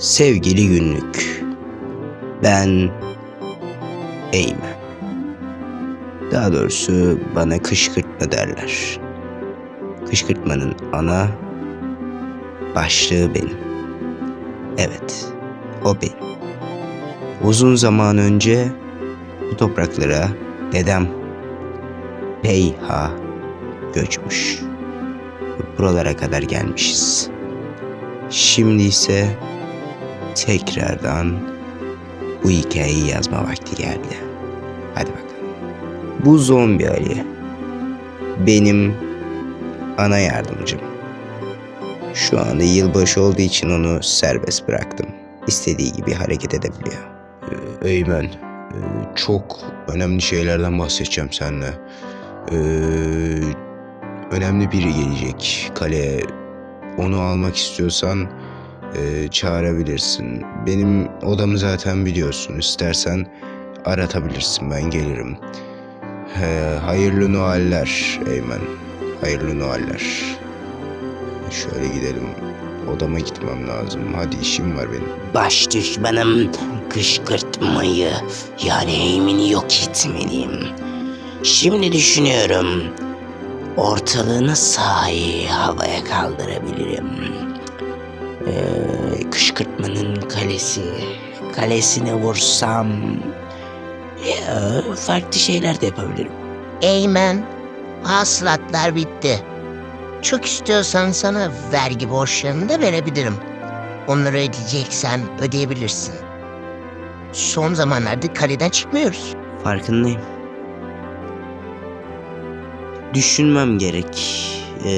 Sevgili günlük. Ben Eymen. Daha doğrusu bana kışkırtma derler. Kışkırtmanın ana başlığı benim. Evet, o benim. Uzun zaman önce bu topraklara dedem Peyha göçmüş. Buralara kadar gelmişiz. Şimdi ise tekrardan bu hikayeyi yazma vakti geldi. Hadi bakalım. Bu zombi Ali. Benim ana yardımcım. Şu anda yılbaşı olduğu için onu serbest bıraktım. İstediği gibi hareket edebiliyor. Ee, Eymen, e, çok önemli şeylerden bahsedeceğim seninle. Ee, önemli biri gelecek kaleye. Onu almak istiyorsan e, çağırabilirsin. Benim odamı zaten biliyorsun. İstersen aratabilirsin. Ben gelirim. He, hayırlı Noeller Eymen. Hayırlı Noeller. Şöyle gidelim. Odama gitmem lazım. Hadi işim var benim. Baş düşmanım kışkırtmayı yani eğimini yok etmeliyim. Şimdi düşünüyorum. Ortalığını sahi havaya kaldırabilirim. Ee, kışkırtmanın kalesi. Kalesine vursam... Ya, farklı şeyler de yapabilirim. Eymen, hasılatlar bitti. Çok istiyorsan sana vergi borçlarını da verebilirim. Onları ödeyeceksen ödeyebilirsin. Son zamanlarda kaleden çıkmıyoruz. Farkındayım. Düşünmem gerek. Ee,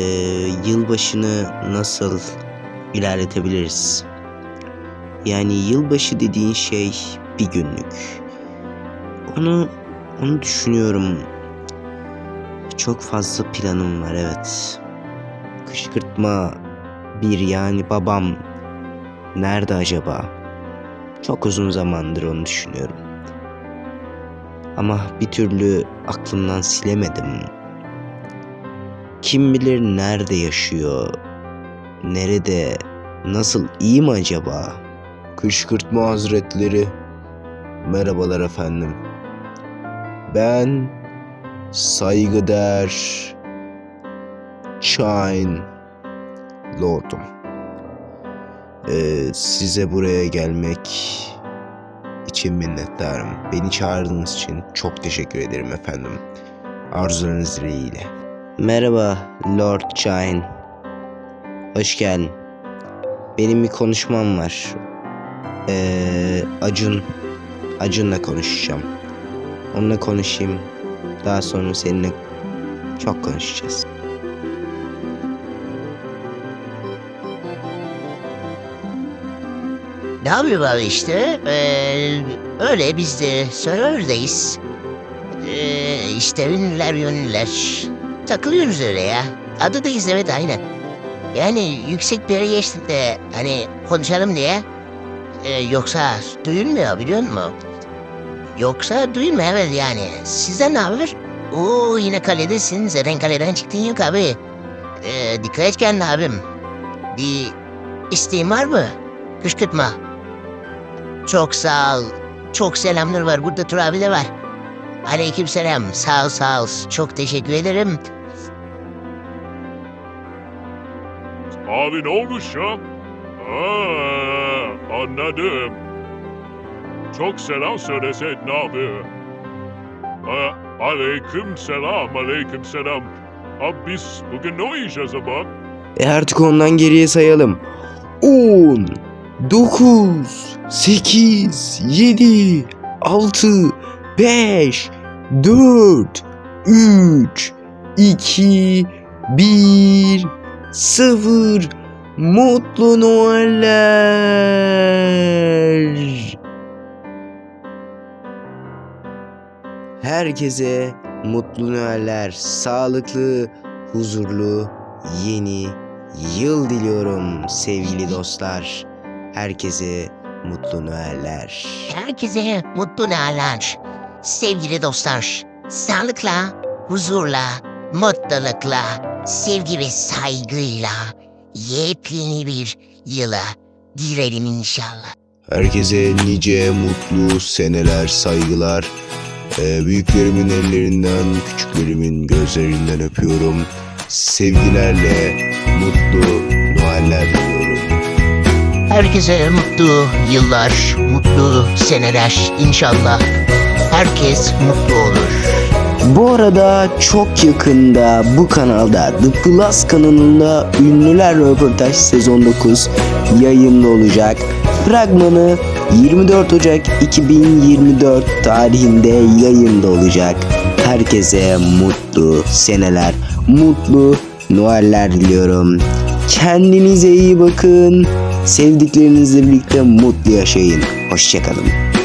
yılbaşını nasıl ilerletebiliriz? Yani yılbaşı dediğin şey bir günlük. Onu onu düşünüyorum. Çok fazla planım var evet. Kışkırtma bir yani babam nerede acaba? Çok uzun zamandır onu düşünüyorum. Ama bir türlü aklımdan silemedim. Kim bilir nerede yaşıyor? Nerede? Nasıl iyi mi acaba? Kışkırtma Hazretleri. Merhabalar efendim. Ben saygıdeğer Shine Lord'um. Ee, size buraya gelmek için minnettarım. Beni çağırdığınız için çok teşekkür ederim efendim. Arzularınız dileğiyle. Merhaba Lord Chine. Hoş geldin. Benim bir konuşmam var. Ee, Acun. Acun'la konuşacağım. Onunla konuşayım. Daha sonra seninle çok konuşacağız. Ne yapıyor abi işte? Ee, öyle biz de serverdeyiz. Ee, işte ünlüler ünlüler. Takılıyoruz öyle ya. Adadayız evet aynen. Yani yüksek bir yere geçtik de hani konuşalım diye. Ee, yoksa duyulmuyor biliyor musun? Yoksa duyulmuyor evet yani. Sizden ne haber? Oo yine kaledesin. Zaten kaleden çıktın yok abi. Ee, dikkat et kendine abim. Bir isteğin var mı? Kışkırtma. Çok sağ ol. Çok selamlar var. Burada Tur abi de var. Aleyküm selam. Sağ ol sağ ol. Çok teşekkür ederim. Abi ne olmuş ya? Aa, anladım. Çok selam söyleseydin abi. Aa, aleyküm selam, aleyküm selam. Abi biz bugün ne oynayacağız ama? E artık ondan geriye sayalım. 10, 9, 8, 7, 6, 5, 4, 3, 2, 1, 0. Mutlu Noeller. Herkese mutlu Noeller, sağlıklı, huzurlu, yeni yıl diliyorum sevgili dostlar. Herkese mutlu Noeller. Herkese mutlu nalar. Sevgili dostlar. Sağlıkla, huzurla, mutlulukla, sevgi ve saygıyla yepyeni bir yıla girelim inşallah. Herkese nice mutlu seneler, saygılar. Ee, büyüklerimin ellerinden, küçüklerimin gözlerinden öpüyorum. Sevgilerle mutlu Noeller diliyorum. Herkese mutlu yıllar, mutlu seneler inşallah. Herkes mutlu olur. Bu arada çok yakında bu kanalda The Plus kanalında Ünlüler Röportaj sezon 9 yayında olacak. Fragmanı 24 Ocak 2024 tarihinde yayında olacak. Herkese mutlu seneler, mutlu Noeller diliyorum. Kendinize iyi bakın. Sevdiklerinizle birlikte mutlu yaşayın. Hoşçakalın.